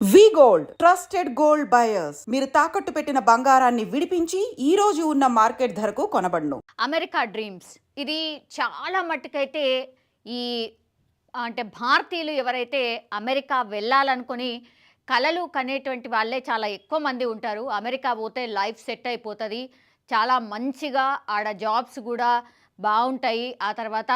V gold trusted gold buyers. మీరు తాకట్టు పెట్టిన బంగారాన్ని విడిపించి ఈ రోజు ఉన్న మార్కెట్ ధరకు కొనబడును. America dreams. ఇది చాలా మట్టుకైతే ఈ అంటే భారతీయులు ఎవరైతే అమెరికా వెళ్ళాలనుకుని కలలు కనేటువంటి వాళ్ళే చాలా ఎక్కువ మంది ఉంటారు. అమెరికా పోతే లైఫ్ సెట్ అయిపోతుంది. చాలా మంచిగా ఆడ జాబ్స్ కూడా బాగుంటాయి. ఆ తర్వాత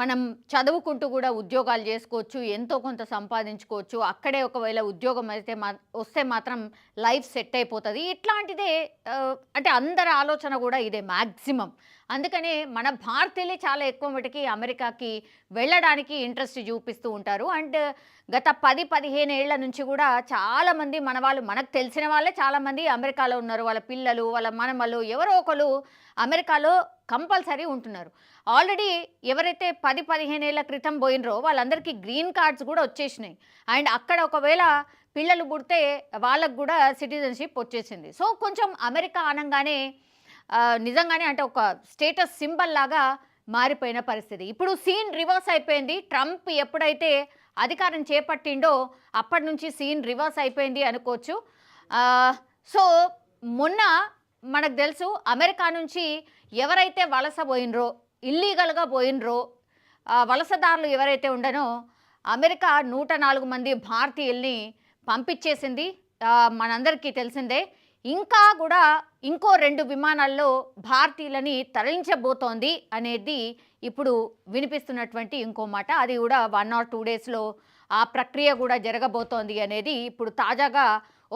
మనం చదువుకుంటూ కూడా ఉద్యోగాలు చేసుకోవచ్చు ఎంతో కొంత సంపాదించుకోవచ్చు. అక్కడే ఒకవేళ ఉద్యోగం అయితే మా వస్తే మాత్రం లైఫ్ సెట్ అయిపోతుంది. ఇట్లాంటిదే అంటే అందరి ఆలోచన కూడా ఇదే మ్యాక్సిమం అందుకనే మన భారతీయులే చాలా ఎక్కువ మటుకి అమెరికాకి వెళ్ళడానికి ఇంట్రెస్ట్ చూపిస్తూ ఉంటారు. అండ్ గత పది పదిహేను ఏళ్ళ నుంచి కూడా చాలామంది మన వాళ్ళు మనకు తెలిసిన వాళ్ళే చాలామంది అమెరికాలో ఉన్నారు. వాళ్ళ పిల్లలు వాళ్ళ మనమలు ఎవరో ఒకరు అమెరికాలో కంపల్సరీ ఉంటున్నారు. ఆల్రెడీ ఎవరైతే పది పదిహేను ఏళ్ళ క్రితం పోయినరో వాళ్ళందరికీ గ్రీన్ కార్డ్స్ కూడా వచ్చేసినాయి. అండ్ అక్కడ ఒకవేళ పిల్లలు పుడితే వాళ్ళకు కూడా సిటిజన్షిప్ వచ్చేసింది. సో కొంచెం అమెరికా అనగానే నిజంగానే అంటే ఒక స్టేటస్ సింబల్ లాగా మారిపోయిన పరిస్థితి. ఇప్పుడు సీన్ రివర్స్ అయిపోయింది. ట్రంప్ ఎప్పుడైతే అధికారం చేపట్టిండో అప్పటి నుంచి సీన్ రివర్స్ అయిపోయింది అనుకోవచ్చు. సో మొన్న మనకు తెలుసు అమెరికా నుంచి ఎవరైతే వలస పోయినరో ఇల్లీగల్గా పోయినరో వలసదారులు ఎవరైతే ఉండనో అమెరికా నూట నాలుగు మంది భారతీయుల్ని పంపించేసింది. మనందరికీ తెలిసిందే. ఇంకా కూడా ఇంకో రెండు విమానాల్లో భారతీయులని తరలించబోతోంది అనేది ఇప్పుడు వినిపిస్తున్నటువంటి ఇంకో మాట. అది కూడా వన్ ఆర్ టూ డేస్లో ఆ ప్రక్రియ కూడా జరగబోతోంది అనేది ఇప్పుడు తాజాగా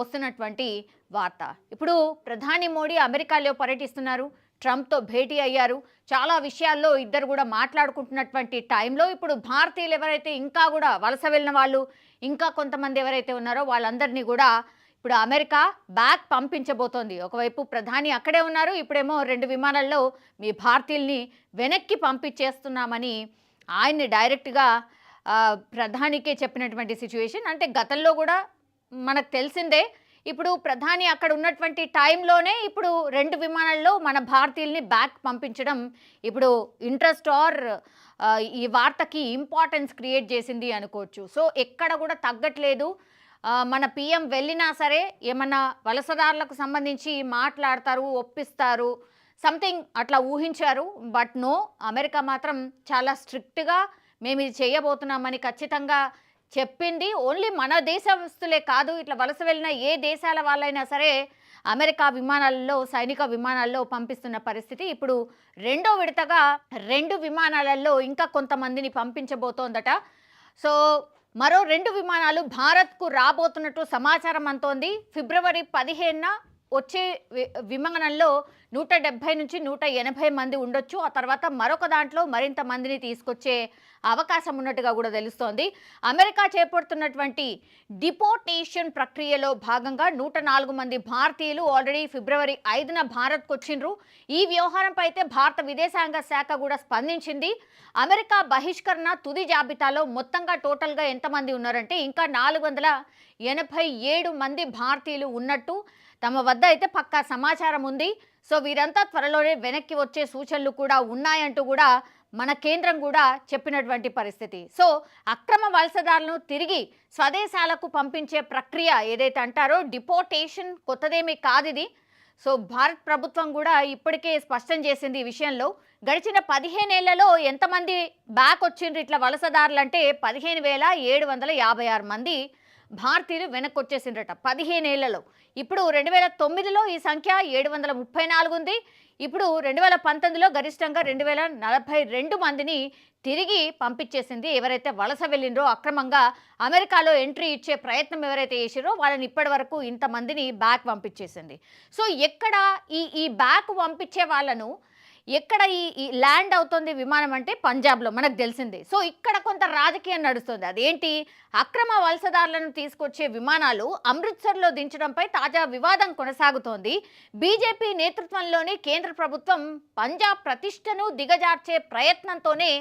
వస్తున్నటువంటి వార్త. ఇప్పుడు ప్రధాని మోడీ అమెరికాలో పర్యటిస్తున్నారు. ట్రంప్తో భేటీ అయ్యారు. చాలా విషయాల్లో ఇద్దరు కూడా మాట్లాడుకుంటున్నటువంటి టైంలో ఇప్పుడు భారతీయులు ఎవరైతే ఇంకా కూడా వలస వెళ్ళిన వాళ్ళు ఇంకా కొంతమంది ఎవరైతే ఉన్నారో వాళ్ళందరినీ కూడా ఇప్పుడు అమెరికా బ్యాక్ పంపించబోతోంది. ఒకవైపు ప్రధాని అక్కడే ఉన్నారు. ఇప్పుడేమో రెండు విమానాల్లో మీ భారతీయుల్ని వెనక్కి పంపించేస్తున్నామని ఆయన్ని డైరెక్ట్గా ప్రధానికే చెప్పినటువంటి సిచ్యువేషన్. అంటే గతంలో కూడా మనకు తెలిసిందే ఇప్పుడు ప్రధాని అక్కడ ఉన్నటువంటి టైంలోనే ఇప్పుడు రెండు విమానాల్లో మన భారతీయుల్ని బ్యాక్ పంపించడం ఇప్పుడు ఇంట్రెస్ట్ ఆర్ ఈ వార్తకి ఇంపార్టెన్స్ క్రియేట్ చేసింది అనుకోవచ్చు. సో ఎక్కడ కూడా తగ్గట్లేదు. మన పిఎం వెళ్ళినా సరే ఏమన్నా వలసదారులకు సంబంధించి మాట్లాడతారు ఒప్పిస్తారు సంథింగ్ అట్లా ఊహించారు. బట్ నో అమెరికా మాత్రం చాలా స్ట్రిక్ట్గా మేము ఇది చేయబోతున్నామని ఖచ్చితంగా చెప్పింది. ఓన్లీ మన దేశస్తులే కాదు ఇట్లా వలస వెళ్ళిన ఏ దేశాల వాళ్ళైనా సరే అమెరికా విమానాలలో సైనిక విమానాల్లో పంపిస్తున్న పరిస్థితి. ఇప్పుడు రెండో విడతగా రెండు విమానాలలో ఇంకా కొంతమందిని పంపించబోతోందట. సో మరో రెండు విమానాలు భారత్కు రాబోతున్నట్టు సమాచారం అంతోంది. ఫిబ్రవరి పదిహేనున వచ్చే విమానంలో నూట డెబ్భై నుంచి నూట ఎనభై మంది ఉండొచ్చు. ఆ తర్వాత మరొక దాంట్లో మరింత మందిని తీసుకొచ్చే అవకాశం ఉన్నట్టుగా కూడా తెలుస్తోంది. అమెరికా చేపడుతున్నటువంటి డిపోటేషన్ ప్రక్రియలో భాగంగా నూట నాలుగు మంది భారతీయులు ఆల్రెడీ ఫిబ్రవరి ఐదున భారత్కు వచ్చిండ్రు ఈ వ్యవహారంపై అయితే భారత విదేశాంగ శాఖ కూడా స్పందించింది. అమెరికా బహిష్కరణ తుది జాబితాలో మొత్తంగా టోటల్గా ఎంతమంది ఉన్నారంటే ఇంకా నాలుగు వందల ఎనభై ఏడు మంది భారతీయులు ఉన్నట్టు తమ వద్ద అయితే పక్కా సమాచారం ఉంది. సో వీరంతా త్వరలోనే వెనక్కి వచ్చే సూచనలు కూడా ఉన్నాయంటూ కూడా మన కేంద్రం కూడా చెప్పినటువంటి పరిస్థితి. సో అక్రమ వలసదారులను తిరిగి స్వదేశాలకు పంపించే ప్రక్రియ ఏదైతే అంటారో డిపోటేషన్ కొత్తదేమీ కాదు ఇది సో భారత్ ప్రభుత్వం కూడా ఇప్పటికే స్పష్టం చేసింది ఈ విషయంలో. గడిచిన పదిహేనేళ్ళలో ఎంతమంది బ్యాక్ వచ్చిండ్రు ఇట్లా వలసదారులు అంటే పదిహేను వేల ఏడు వందల యాభై ఆరు మంది. భారతీయులు వెనక్కి పదిహేను పదిహేనేళ్ళలో. ఇప్పుడు రెండు వేల తొమ్మిదిలో ఈ సంఖ్య ఏడు వందల ముప్పై నాలుగు ఉంది. ఇప్పుడు రెండు వేల పంతొమ్మిదిలో గరిష్టంగా రెండు వేల నలభై రెండు మందిని తిరిగి పంపించేసింది ఎవరైతే వలస వెళ్ళిండ్రో అక్రమంగా అమెరికాలో ఎంట్రీ ఇచ్చే ప్రయత్నం ఎవరైతే చేసిరో వాళ్ళని ఇప్పటి వరకు ఇంతమందిని బ్యాక్ పంపించేసింది. సో ఎక్కడ ఈ ఈ బ్యాక్ పంపించే వాళ్ళను ఎక్కడ ఈ ల్యాండ్ అవుతుంది విమానం అంటే పంజాబ్లో మనకు తెలిసింది. సో ఇక్కడ కొంత రాజకీయం నడుస్తుంది. అదేంటి? అక్రమ వలసదారులను తీసుకొచ్చే విమానాలు అమృత్సర్లో దించడంపై తాజా వివాదం కొనసాగుతోంది. బీజేపీ నేతృత్వంలోని కేంద్ర ప్రభుత్వం పంజాబ్ ప్రతిష్టను దిగజార్చే ప్రయత్నంతోనే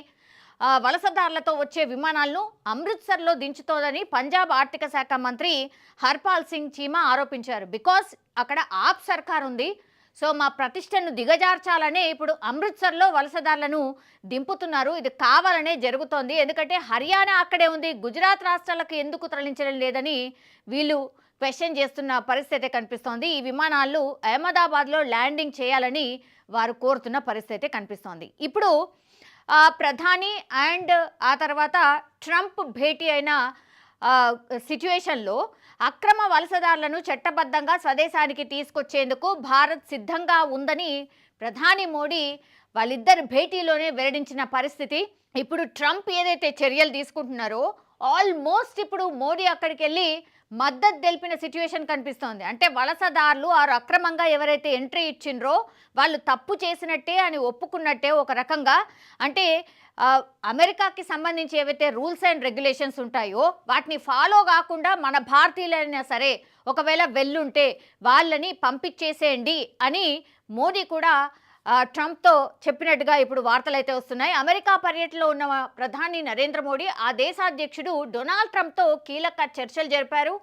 వలసదారులతో వచ్చే విమానాలను అమృత్సర్లో దించుతోందని పంజాబ్ ఆర్థిక శాఖ మంత్రి హర్పాల్ సింగ్ చీమా ఆరోపించారు. బికాస్ అక్కడ ఆప్ సర్కార్ ఉంది సో మా ప్రతిష్టను దిగజార్చాలనే ఇప్పుడు అమృత్సర్లో వలసదారులను దింపుతున్నారు. ఇది కావాలనే జరుగుతోంది. ఎందుకంటే హర్యానా అక్కడే ఉంది. గుజరాత్ రాష్ట్రాలకు ఎందుకు తరలించడం లేదని వీళ్ళు క్వశ్చన్ చేస్తున్న పరిస్థితి కనిపిస్తోంది. ఈ విమానాలు అహ్మదాబాద్లో ల్యాండింగ్ చేయాలని వారు కోరుతున్న పరిస్థితి కనిపిస్తోంది. ఇప్పుడు ప్రధాని అండ్ ఆ తర్వాత ట్రంప్ భేటీ అయిన సిచ్యువేషన్లో అక్రమ వలసదారులను చట్టబద్ధంగా స్వదేశానికి తీసుకొచ్చేందుకు భారత్ సిద్ధంగా ఉందని ప్రధాని మోడీ వాళ్ళిద్దరి భేటీలోనే వెల్లడించిన పరిస్థితి. ఇప్పుడు ట్రంప్ ఏదైతే చర్యలు తీసుకుంటున్నారో ఆల్మోస్ట్ ఇప్పుడు మోడీ అక్కడికి వెళ్ళి మద్దతు తెలిపిన సిచ్యువేషన్ కనిపిస్తోంది. అంటే వలసదారులు ఆరు అక్రమంగా ఎవరైతే ఎంట్రీ ఇచ్చిండ్రో వాళ్ళు తప్పు చేసినట్టే అని ఒప్పుకున్నట్టే ఒక రకంగా. అంటే అమెరికాకి సంబంధించి ఏవైతే రూల్స్ అండ్ రెగ్యులేషన్స్ ఉంటాయో వాటిని ఫాలో కాకుండా మన భారతీయులైనా సరే ఒకవేళ వెళ్ళుంటే వాళ్ళని పంపించేసేయండి అని మోడీ కూడా ట్రంప్తో చెప్పినట్టుగా ఇప్పుడు వార్తలు అయితే వస్తున్నాయి. అమెరికా పర్యటనలో ఉన్న ప్రధాని నరేంద్ర మోడీ ఆ దేశాధ్యక్షుడు డొనాల్డ్ ట్రంప్తో కీలక చర్చలు జరిపారు.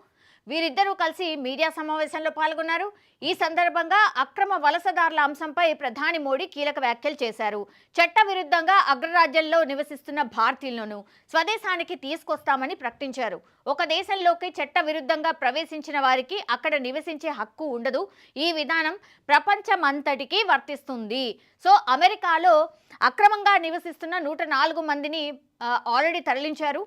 వీరిద్దరూ కలిసి మీడియా సమావేశంలో పాల్గొన్నారు. ఈ సందర్భంగా అక్రమ వలసదారుల అంశంపై ప్రధాని మోడీ కీలక వ్యాఖ్యలు చేశారు. చట్ట విరుద్ధంగా అగ్రరాజ్యంలో నివసిస్తున్న భారతీయులను స్వదేశానికి తీసుకొస్తామని ప్రకటించారు. ఒక దేశంలోకి చట్ట విరుద్ధంగా ప్రవేశించిన వారికి అక్కడ నివసించే హక్కు ఉండదు. ఈ విధానం ప్రపంచమంతటికీ వర్తిస్తుంది. సో అమెరికాలో అక్రమంగా నివసిస్తున్న నూట నాలుగు మందిని ఆల్రెడీ తరలించారు.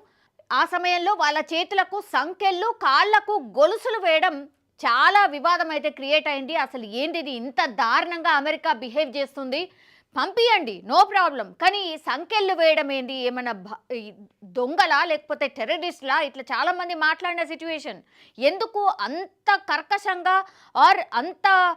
ఆ సమయంలో వాళ్ళ చేతులకు సంకెళ్ళు కాళ్ళకు గొలుసులు వేయడం చాలా వివాదం అయితే క్రియేట్ అయింది. అసలు ఏంటిది? ఇంత దారుణంగా అమెరికా బిహేవ్ చేస్తుంది. పంపియండి నో ప్రాబ్లం. కానీ సంఖ్యలు సంకెళ్ళు వేయడం ఏంది? ఏమన్నా భ- దొంగలా లేకపోతే టెర్రరిస్ట్లా? ఇట్లా చాలామంది మాట్లాడిన సిచ్యువేషన్ ఎందుకు అంత కర్కశంగా ఆర్ అంత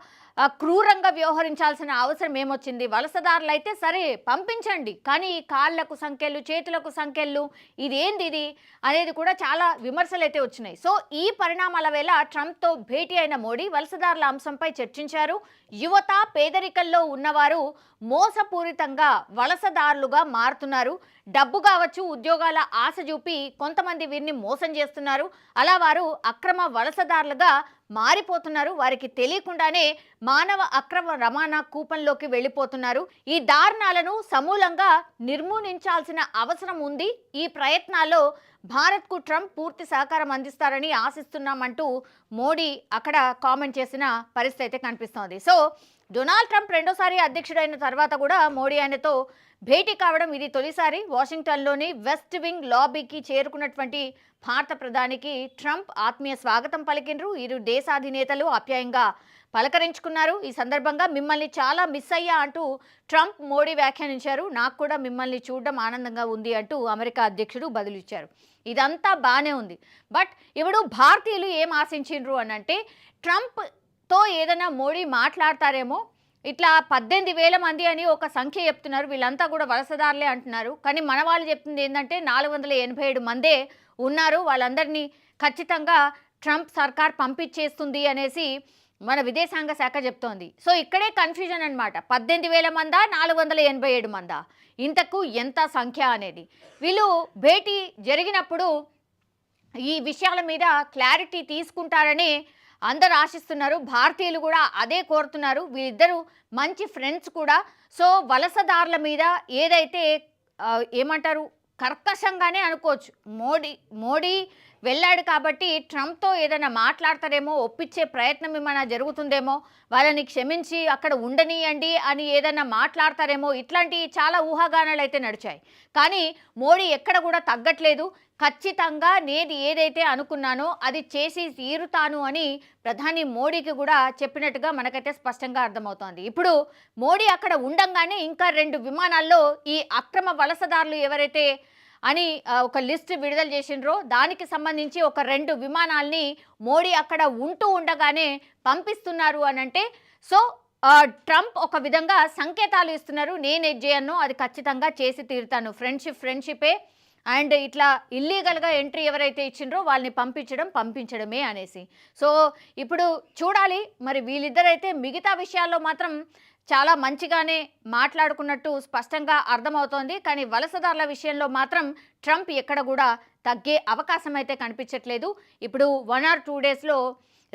క్రూరంగా వ్యవహరించాల్సిన అవసరం ఏమొచ్చింది? వలసదారులు అయితే సరే పంపించండి. కానీ ఈ కాళ్ళకు సంఖ్యలు చేతులకు సంఖ్యలు ఇదేంది ఇది అనేది కూడా చాలా విమర్శలు అయితే వచ్చినాయి. సో ఈ పరిణామాల వేళ ట్రంప్తో భేటీ అయిన మోడీ వలసదారుల అంశంపై చర్చించారు. యువత పేదరికంలో ఉన్నవారు మోసపూరితంగా వలసదారులుగా మారుతున్నారు. డబ్బు కావచ్చు ఉద్యోగాల ఆశ చూపి కొంతమంది వీరిని మోసం చేస్తున్నారు. అలా వారు అక్రమ వలసదారులుగా మారిపోతున్నారు. వారికి తెలియకుండానే మానవ అక్రమ రవాణా కూపంలోకి వెళ్ళిపోతున్నారు. ఈ దారుణాలను సమూలంగా నిర్మూలించాల్సిన అవసరం ఉంది. ఈ ప్రయత్నాల్లో భారత్కు ట్రంప్ పూర్తి సహకారం అందిస్తారని ఆశిస్తున్నామంటూ మోడీ అక్కడ కామెంట్ చేసిన పరిస్థితి అయితే కనిపిస్తోంది. సో డొనాల్డ్ ట్రంప్ రెండోసారి అధ్యక్షుడైన తర్వాత కూడా మోడీ ఆయనతో భేటీ కావడం ఇది తొలిసారి. వాషింగ్టన్లోని వెస్ట్ వింగ్ లాబీకి చేరుకున్నటువంటి భారత ప్రధానికి ట్రంప్ ఆత్మీయ స్వాగతం పలికిండ్రు. ఇరు దేశాధినేతలు ఆప్యాయంగా పలకరించుకున్నారు. ఈ సందర్భంగా మిమ్మల్ని చాలా మిస్ అయ్యా అంటూ ట్రంప్ మోడీ వ్యాఖ్యానించారు. నాకు కూడా మిమ్మల్ని చూడడం ఆనందంగా ఉంది అంటూ అమెరికా అధ్యక్షుడు బదులిచ్చారు. ఇదంతా బాగానే ఉంది. బట్ ఇప్పుడు భారతీయులు ఏం ఆశించిండ్రు అని అంటే తో ఏదైనా మోడీ మాట్లాడతారేమో ఇట్లా పద్దెనిమిది వేల మంది అని ఒక సంఖ్య చెప్తున్నారు. వీళ్ళంతా కూడా వలసదారులే అంటున్నారు. కానీ మన వాళ్ళు చెప్తుంది ఏంటంటే నాలుగు వందల ఎనభై ఏడు మందే ఉన్నారు. వాళ్ళందరినీ ఖచ్చితంగా ట్రంప్ సర్కార్ పంపించేస్తుంది అనేసి మన విదేశాంగ శాఖ చెప్తోంది. సో ఇక్కడే కన్ఫ్యూజన్ అనమాట పద్దెనిమిది వేల మందా నాలుగు వందల ఎనభై ఏడు మందా? ఇంతకు ఎంత సంఖ్య అనేది? వీళ్ళు భేటీ జరిగినప్పుడు ఈ విషయాల మీద క్లారిటీ తీసుకుంటారని అందరు ఆశిస్తున్నారు భారతీయులు కూడా అదే కోరుతున్నారు వీళ్ళిద్దరూ మంచి ఫ్రెండ్స్ కూడా. సో వలసదారుల మీద ఏదైతే ఏమంటారు కర్కశంగానే అనుకోవచ్చు. మోడీ మోడీ వెళ్ళాడు కాబట్టి ట్రంప్తో ఏదైనా మాట్లాడతారేమో ఒప్పించే ప్రయత్నం ఏమైనా జరుగుతుందేమో వాళ్ళని క్షమించి అక్కడ ఉండనీయండి అని ఏదైనా మాట్లాడతారేమో ఇట్లాంటి చాలా ఊహాగానాలు అయితే నడిచాయి. కానీ మోడీ ఎక్కడ కూడా తగ్గట్లేదు. ఖచ్చితంగా నేను ఏదైతే అనుకున్నానో అది చేసి తీరుతాను అని ప్రధాని మోడీకి కూడా చెప్పినట్టుగా మనకైతే స్పష్టంగా అర్థమవుతోంది. ఇప్పుడు మోడీ అక్కడ ఉండంగానే ఇంకా రెండు విమానాల్లో ఈ అక్రమ వలసదారులు ఎవరైతే అని ఒక లిస్ట్ విడుదల చేసిండ్రో. దానికి సంబంధించి ఒక రెండు విమానాల్ని మోడీ అక్కడ ఉంటూ ఉండగానే పంపిస్తున్నారు అని అంటే సో ట్రంప్ ఒక విధంగా సంకేతాలు ఇస్తున్నారు. నేను ఏది చేయను అది ఖచ్చితంగా చేసి తీరుతాను. ఫ్రెండ్షిప్ ఫ్రెండ్షిపే. అండ్ ఇట్లా ఇల్లీగల్గా ఎంట్రీ ఎవరైతే ఇచ్చిండ్రో వాళ్ళని పంపించడం పంపించడమే అనేసి. సో ఇప్పుడు చూడాలి. మరి వీళ్ళిద్దరైతే మిగతా విషయాల్లో మాత్రం చాలా మంచిగానే మాట్లాడుకున్నట్టు స్పష్టంగా అర్థమవుతోంది. కానీ వలసదారుల విషయంలో మాత్రం ట్రంప్ ఎక్కడ కూడా తగ్గే అవకాశం అయితే కనిపించట్లేదు. ఇప్పుడు వన్ ఆర్ టూ డేస్లో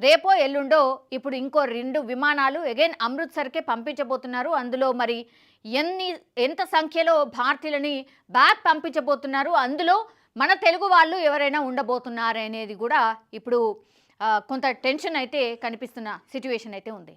రేపో ఎల్లుండో ఇప్పుడు ఇంకో రెండు విమానాలు అగైన్ అమృత్సర్కే పంపించబోతున్నారు. అందులో మరి ఎన్ని ఎంత సంఖ్యలో భారతీయులని బ్యాక్ పంపించబోతున్నారు అందులో మన తెలుగు వాళ్ళు ఎవరైనా ఉండబోతున్నారు అనేది కూడా ఇప్పుడు కొంత టెన్షన్ అయితే కనిపిస్తున్న సిచ్యువేషన్ అయితే ఉంది.